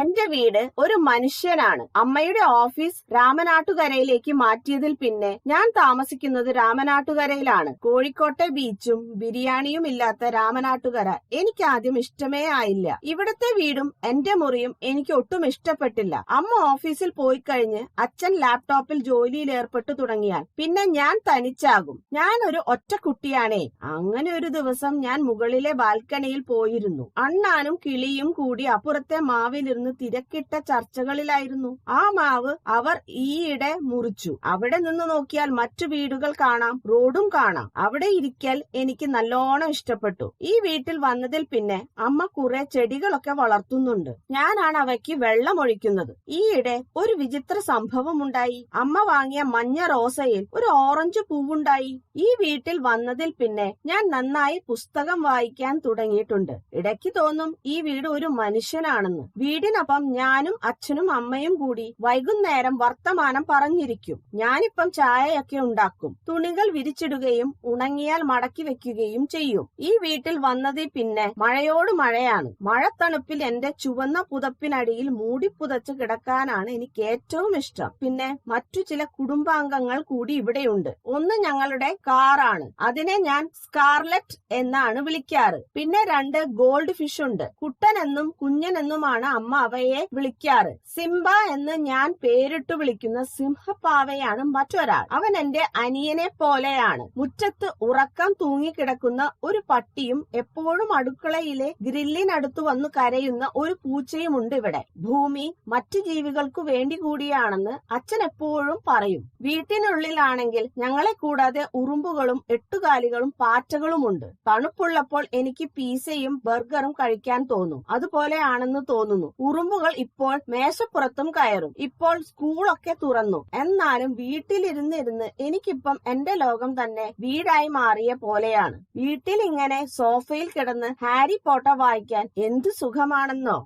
എന്റെ വീട് ഒരു മനുഷ്യനാണ്. അമ്മയുടെ ഓഫീസ് രാമനാട്ടുകരയിലേക്ക് മാറ്റിയതിൽ പിന്നെ ഞാൻ താമസിക്കുന്നത് രാമനാട്ടുകരയിലാണ്. കോഴിക്കോട്ടെ ബീച്ചും ബിരിയാണിയും ഇല്ലാത്ത രാമനാട്ടുകര എനിക്ക് ആദ്യം ഇഷ്ടമേ ആയില്ല. ഇവിടത്തെ വീടും എന്റെ മുറിയും എനിക്ക് ഒട്ടും ഇഷ്ടപ്പെട്ടില്ല. അമ്മ ഓഫീസിൽ പോയി കഴിഞ്ഞ് അച്ഛൻ ലാപ്ടോപ്പിൽ ജോലിയിൽ ഏർപ്പെട്ടു തുടങ്ങിയാൽ പിന്നെ ഞാൻ തനിച്ചാകും. ഞാൻ ഒരു ഒറ്റ കുട്ടിയാണേ അങ്ങനെ ഒരു ദിവസം ഞാൻ മുകളിലെ ബാൽക്കണിയിൽ പോയിരുന്നു. അണ്ണാനും കിളിയും കൂടി അപ്പുറത്തെ മാവിലിരുന്ന് തിരക്കിട്ട ചർച്ചകളിലായിരുന്നു. ആ മാവ് അവർ ഈയിടെ മുറിച്ചു. അവിടെ നിന്ന് നോക്കിയാൽ മറ്റു വീടുകൾ കാണാം റോഡും കാണാം. അവിടെ ഇരിക്കൽ എനിക്ക് നല്ലോണം ഇഷ്ടപ്പെട്ടു. ഈ വീട്ടിൽ വന്നതിൽ പിന്നെ അമ്മ കുറെ ചെടികളൊക്കെ വളർത്തുന്നുണ്ട്. ഞാനാണ് അവയ്ക്ക് വെള്ളം ഒഴിക്കുന്നത്. ഈയിടെ ഒരു വിചിത്ര സംഭവം ഉണ്ടായി. അമ്മ വാങ്ങിയ മഞ്ഞ റോസയിൽ ഒരു ഓറഞ്ച് പൂവുണ്ടായി. ഈ വീട്ടിൽ വന്നതിൽ പിന്നെ ഞാൻ നന്നായി പുസ്തകം വായിക്കാൻ തുടങ്ങിയിട്ടുണ്ട്. ഇടയ്ക്ക് തോന്നും ഈ വീട് ഒരു മനുഷ്യനാണെന്ന്. വീടിനൊപ്പം ഞാനും അച്ഛനും അമ്മയും കൂടി വൈകുന്നേരം വർത്തമാനം പറഞ്ഞിരിക്കും. ഞാനിപ്പം ചായയൊക്കെ ഉണ്ടാക്കും. തുണികൾ വിരിച്ചിടുകയും ഉണങ്ങിയാൽ മടക്കി വെക്കുകയും ചെയ്യും. ഈ വീട്ടിൽ വന്നതിൽ പിന്നെ മഴയോട് മഴയാണ്. മഴത്തണുപ്പിൽ എന്റെ ചുവന്ന പുതപ്പിനടിയിൽ മൂടിപ്പുതച്ച് കിടക്കാനാണ് എനിക്ക് ഏറ്റവും ഇഷ്ടം. പിന്നെ മറ്റു ചില കുടുംബാംഗങ്ങൾ കൂടി ഇവിടെയുണ്ട്. ഒന്ന് ഞങ്ങളുടെ കാറാണ്. അതിനെ ഞാൻ സ്കാർലറ്റ് എന്നാണ് വിളിക്കാറ്. പിന്നെ രണ്ട് ഗോൾഡ് ഫിഷ് ഉണ്ട്. കുട്ടൻ കുട്ടനെന്നും കുഞ്ഞനെന്നുമാണ് അമ്മ അവയെ വിളിക്കാറ്. സിംബ എന്ന് ഞാൻ പേരിട്ടു വിളിക്കുന്ന സിംഹപ്പാവയാണ് മറ്റൊരാൾ. അവൻ എന്റെ അനിയനെ പോലെയാണ്. മുറ്റത്ത് ഉറക്കം തൂങ്ങിക്കിടക്കുന്ന ഒരു പട്ടിയും എപ്പോഴും അടുക്കളയിലെ ഗ്രില്ലിനടുത്ത് വന്നു കരയുന്ന ഒരു പൂച്ചയുമുണ്ട് ഇവിടെ. ഭൂമി മറ്റു ജീവികൾക്കു വേണ്ടി കൂടിയാണെന്ന് അച്ഛൻ എപ്പോഴും പറയും. വീട്ടിനുള്ളിലാണെങ്കിൽ ഞങ്ങളെ കൂടാതെ ഉറുമ്പുകളും എട്ടുകാലികളും പാറ്റകളുമുണ്ട് തണുപ്പുള്ളപ്പോൾ എനിക്ക് പീസയും ബർഗറും കഴിക്കാൻ തോന്നും. അതുപോലെയാണെന്ന് തോന്നുന്നു. ഉറുമ്പുകൾ ഇപ്പോൾ മേശപ്പുറത്തും കയറും. ഇപ്പോൾ സ്കൂളൊക്കെ തുറന്നു. എന്നാലും വീട്ടിലിരുന്നിരുന്ന് എനിക്കിപ്പം എന്റെ ലോകം തന്നെ വീടായി മാറിയ പോലെയാണ്. വീട്ടിൽ ഇങ്ങനെ സോഫയിൽ കിടന്ന് ഹാരി പോട്ട വായിക്കാൻ എന്ത് സുഖമാണെന്നോ?